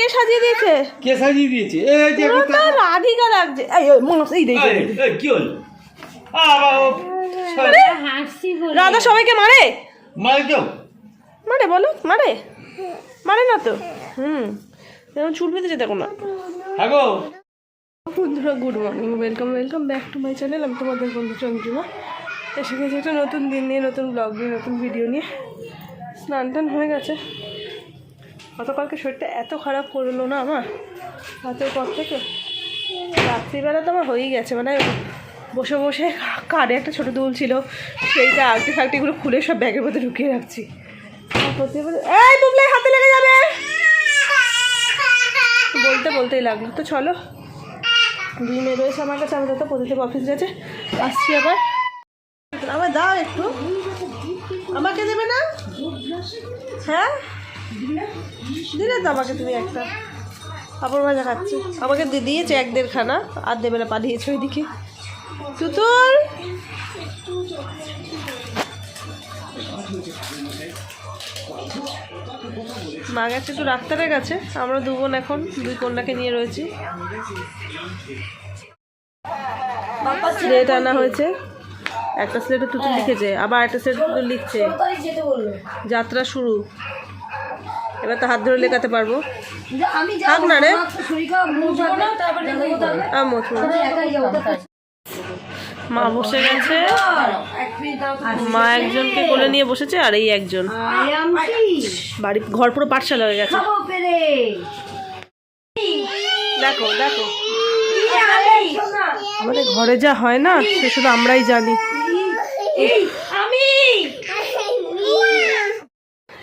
কে সাজিয়ে দিয়েছে? কে সাজিয়ে দিয়েছে? এই যে তো রাধিকা লাগছে। এই ওই এই দেখ। কি হল? রাধা সবাইকে মারে? মার কেউ? মারে বলো মারে। মারে না তো। হুম। যেমন চুল বেঁধেছে দেখো না থাকো বন্ধুরা good morning welcome welcome back to my channel আমি তোমাদের বন্ধু চন্দ্রিমা। এসে গেছে একটা নতুন দিন নিয়ে নতুন ব্লগ নিয়ে নতুন ভিডিও নিয়ে। স্নান টান হয়ে গেছে। গতকালকে শরীরটা এত খারাপ করল না আমার? রাতের পর থেকে? রাত্রিবেলা তো আমার হয়েই গেছে মানে বসে বসে কারে একটা ছোটো দুল ছিল, সেইটা আংটি ফাংটিগুলো খুলে সব ব্যাগের মধ্যে ঢুকিয়ে রাখছি। হাতে লেগে যাবে! বলতে বলতেই লাগল। তো চলো, দুই মেয়ে রয়েছে আমার কাছে আমি তো প্রদীপ অফিস গেছে, আসছি আবার। আমার দাও একটু। আমাকে দেবে না? হ্যাঁ? দিলে তো আমাকে তুমি একটা পাপড় ভাজা খাচ্ছি। আমাকে দিয়েছে এক দেড় খানা আর দেবে না ওইদিকে। তুতুল মা গেছে একটু ডাক্তারের কাছে। আমরা দু বোন এখন, দুই কন্যাকে নিয়ে রয়েছি। স্লেট আনা হয়েছে। একটা স্লেটে তুতুল লিখেছে, আবার একটা স্লেটে তুতুল লিখছে। যাত্রা শুরু। এবার তো হাত ধরে লেখাতে পারব। আমি থাক না রে মা বসে গেছে। মা একজনকে কোলে নিয়ে বসেছে আর এই একজন। বাড়ি ঘর পুরো পাঠশালা হয়ে গেছে। দেখো দেখো। আমাদের ঘরে যা হয় না সে শুধু আমরাই জানি।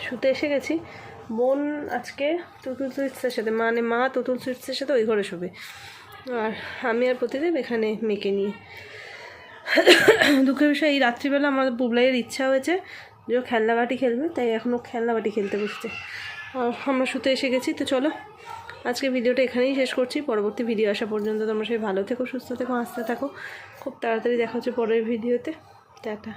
শুতে এসে গেছি। বোন আজকে তুতুল সুইটসের সাথে মানে মা তুতুল সুইটসের সাথে ওই ঘরে শোবে। আর আমি আর প্রতিদিন এখানে মেয়েকে নিয়ে। দুঃখের বিষয়, এই রাত্রিবেলা আমাদের পুবলাইয়ের ইচ্ছা হয়েছে যে ও খেলনাবাটি খেলবে, তাই এখনও খেলনাবাটি খেলতে বসছে। আর আমরা শুতে এসে গেছি, তো চলো, আজকে ভিডিওটা এখানেই শেষ করছি। পরবর্তী ভিডিও আসা পর্যন্ত তোমরা সবাই ভালো থেকো, সুস্থ থেকো, হাসতে থাকো। খুব তাড়াতাড়ি দেখা হচ্ছে পরের ভিডিওতে। টাটা।